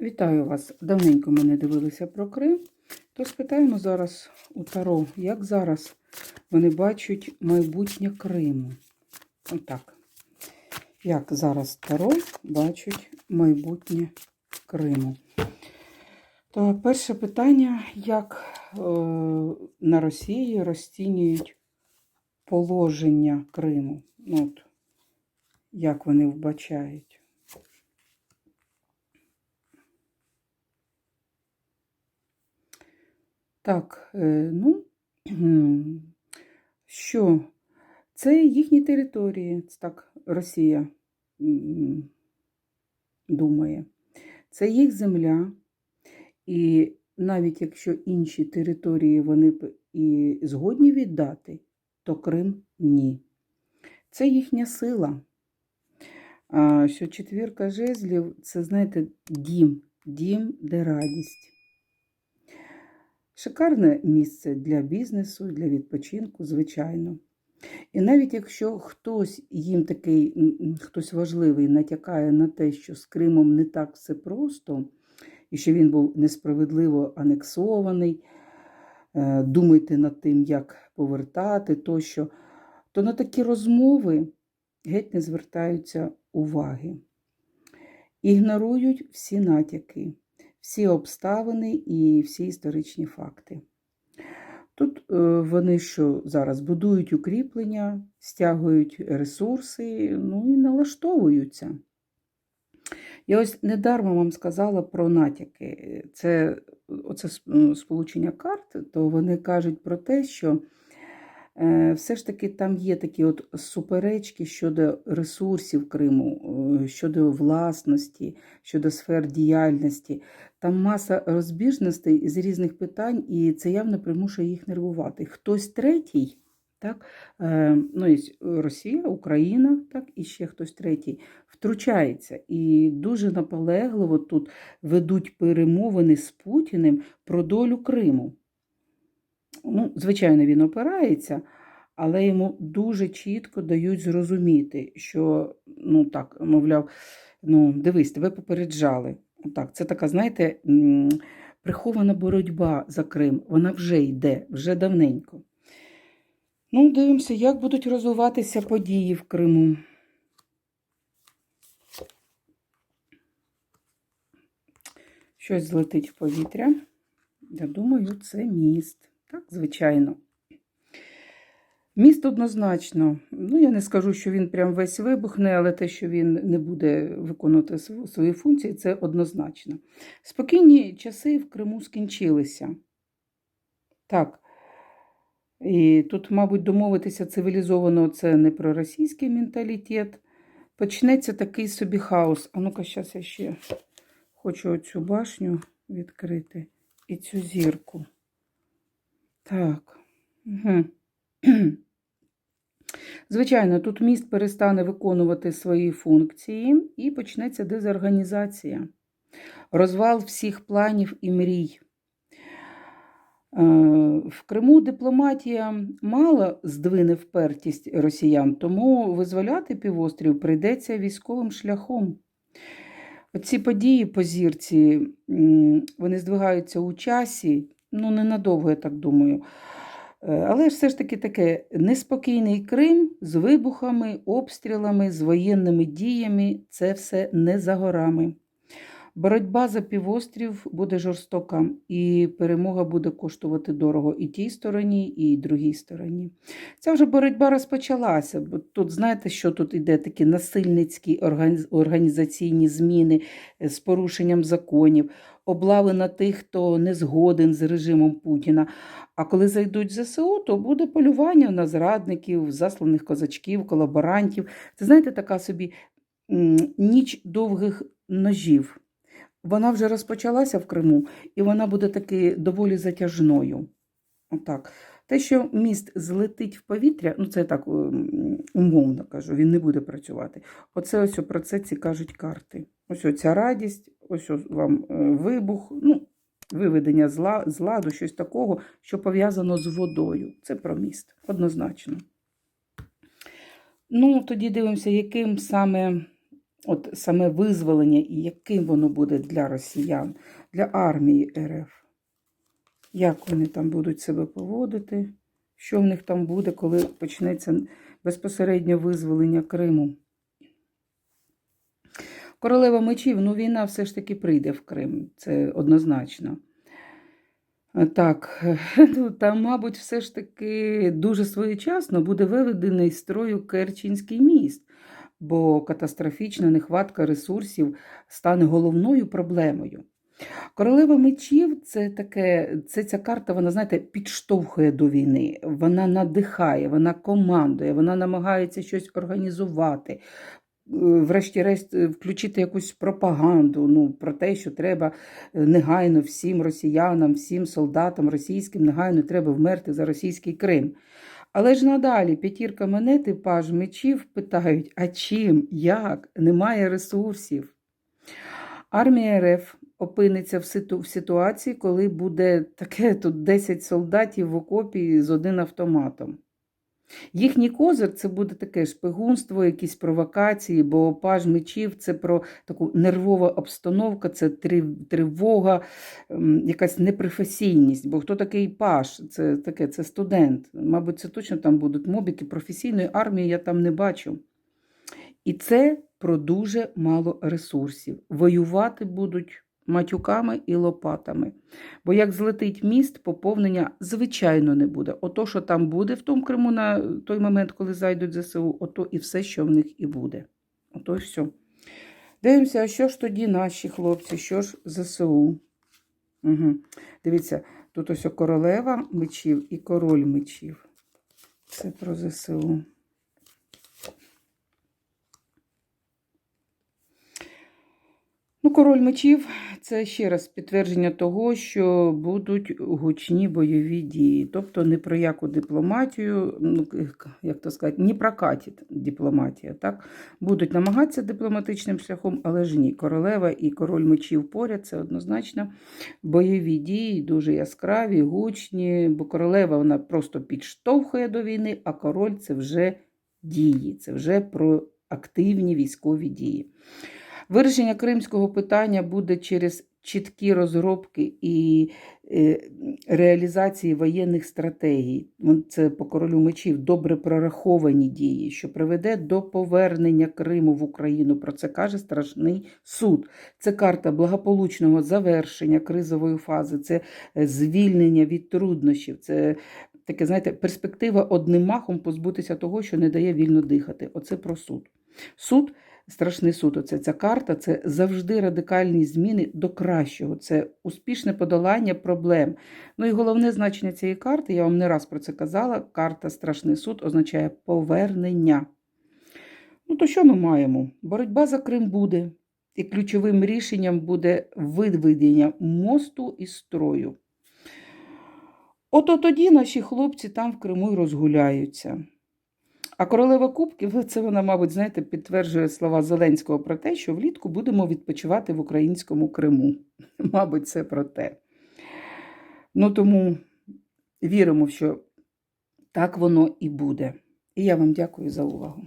Вітаю вас! Давненько ми не дивилися про Крим. То спитаємо зараз у Таро, як зараз вони бачать майбутнє Криму. Отак. Як зараз Таро бачать майбутнє Криму? То перше питання: як е, на Росії розцінюють положення Криму? Ну, от, як вони вбачають? Так, е, ну, що? Це їхні території, це так Росія думає. Це їх земля, і навіть якщо інші території вони б і згодні віддати, то Крим ні. Це їхня сила. Що четвірка жезлів це, знаєте, дім, дім, де радість. Шикарне місце для бізнесу, для відпочинку, звичайно. І навіть якщо хтось їм такий, хтось важливий натякає на те, що з Кримом не так все просто, і що він був несправедливо анексований, е, думайте над тим, як повертати тощо, то на такі розмови геть не звертаються уваги. Ігнорують всі натяки всі обставини і всі історичні факти. Тут е, вони що зараз будують укріплення, стягують ресурси, ну і налаштовуються. Я ось недармо вам сказала про натяки. Це оце сполучення карт, то вони кажуть про те, що все ж таки там є такі от суперечки щодо ресурсів Криму, е, щодо власності, щодо сфер діяльності. Там маса розбіжностей з різних питань, і це явно примушує їх нервувати. Хтось третій, так, е, ну, є Росія, Україна, так, і ще хтось третій, втручається і дуже наполегливо тут ведуть перемовини з Путіним про долю Криму. Ну, Звичайно, він опирається, але йому дуже чітко дають зрозуміти, що, ну так, мовляв, ну, дивись, тебе попереджали. Так, Це така, знаєте, прихована боротьба за Крим. Вона вже йде, вже давненько. Ну, дивимося, як будуть розвиватися події в Криму. Щось злетить в повітря. Я думаю, це міст. Так, звичайно. Міст однозначно, ну я не скажу, що він прям весь вибухне, але те, що він не буде виконувати свої функції, це однозначно. Спокійні часи в Криму скінчилися. Так. І тут, мабуть, домовитися цивілізовано це не про російський менталітет. Почнеться такий собі хаос. А ну-ка, зараз я ще хочу оцю башню відкрити і цю зірку. Так. Угу. Звичайно, тут міст перестане виконувати свої функції і почнеться дезорганізація, розвал всіх планів і мрій. Е, в Криму дипломатія мало здвине впертість росіян, тому визволяти півострів прийдеться військовим шляхом. Оці події по зірці вони здвигаються у часі Ну, ненадовго, я так думаю. Е, але все ж таки таке неспокійний Крим з вибухами, обстрілами, з воєнними діями це все не за горами. Боротьба за півострів буде жорстока, і перемога буде коштувати дорого і тій стороні, і другій стороні. Ця вже боротьба розпочалася, бо тут, знаєте, що тут іде такі насильницькі організаційні зміни е, з порушенням законів, облави на тих, хто не згоден з режимом Путіна. А коли зайдуть ЗСУ, то буде полювання на зрадників, засланих козачків, колаборантів. Це знаєте, така собі ніч довгих ножів. Вона вже розпочалася в Криму, і вона буде таки доволі затяжною. Отак. Те, що міст злетить в повітря, ну це я так умовно кажу, він не буде працювати. Оце ось про це ці кажуть карти. Ось ця радість, ось вам е, вибух, ну, виведення з ладу, щось такого, що пов'язано з водою. Це про міст, однозначно. Ну, тоді дивимося, яким саме от саме визволення і яким воно буде для росіян, для армії РФ. Як вони там будуть себе поводити? Що в них там буде, коли почнеться безпосередньо визволення Криму? Королева мечів, ну війна все ж таки прийде в Крим, це однозначно. Е, Так, ну, там, мабуть, все ж таки дуже своєчасно буде виведений з строю Керченський міст, бо катастрофічна нехватка ресурсів стане головною проблемою. Королева мечів це таке, це ця карта, вона, знаєте, підштовхує до війни, вона надихає, вона командує, вона намагається щось організувати, е, врешті-решт е, включити якусь пропаганду ну, про те, що треба е, негайно всім росіянам, всім солдатам російським негайно треба вмерти за російський Крим. Але ж надалі п'ятірка монети, паж мечів питають: а чим, як? Немає ресурсів. Армія РФ опиниться в, ситу, в ситуації, коли буде таке тут 10 солдатів в окопі з один автоматом. Їхній козир це буде таке шпигунство, якісь провокації, бо паж мечів це про таку нервова обстановка, це тривога, ем, якась непрофесійність. Бо хто такий паж? Це таке, це студент. Мабуть, це точно там будуть мобіки. Професійної армії я там не бачу. І це про дуже мало ресурсів. Воювати будуть матюками і лопатами. Бо як злетить міст, поповнення звичайно не буде. Ото, що там буде в тому Криму на той момент, коли зайдуть ЗСУ, ото і все, що в них і буде. Ото і все. Дивимося, а що ж тоді наші хлопці, що ж ЗСУ? Угу. Дивіться, тут ось королева мечів і король мечів. Це про ЗСУ. Ну, король мечів це ще раз підтвердження того, що будуть гучні бойові дії. Тобто не про яку дипломатію, ну як то сказати, не прокатить дипломатія. Так? Будуть намагатися дипломатичним шляхом, але ж ні. Королева і король мечів поряд це однозначно бойові дії, дуже яскраві, гучні, бо королева вона просто підштовхує до війни, а король це вже дії, це вже про активні військові дії. Вирішення кримського питання буде через чіткі розробки і е, реалізації воєнних стратегій. Це по королю мечів добре прораховані дії, що приведе до повернення Криму в Україну. Про це каже страшний суд. Це карта благополучного завершення кризової фази, це е, звільнення від труднощів. це Таке, знаєте, перспектива одним махом позбутися того, що не дає вільно дихати. Оце про суд. Суд страшний суд. Оце ця карта це завжди радикальні зміни до кращого. Це успішне подолання проблем. Ну і головне значення цієї карти, я вам не раз про це казала. Карта Страшний суд означає повернення. Ну, то що ми маємо? Боротьба за Крим буде, і ключовим рішенням буде виведення мосту із строю. Ото тоді наші хлопці там в Криму й розгуляються. А королева Кубків, це вона, мабуть, знаєте, підтверджує слова Зеленського про те, що влітку будемо відпочивати в українському Криму. Мабуть, це про те. Ну тому віримо, що так воно і буде. І я вам дякую за увагу.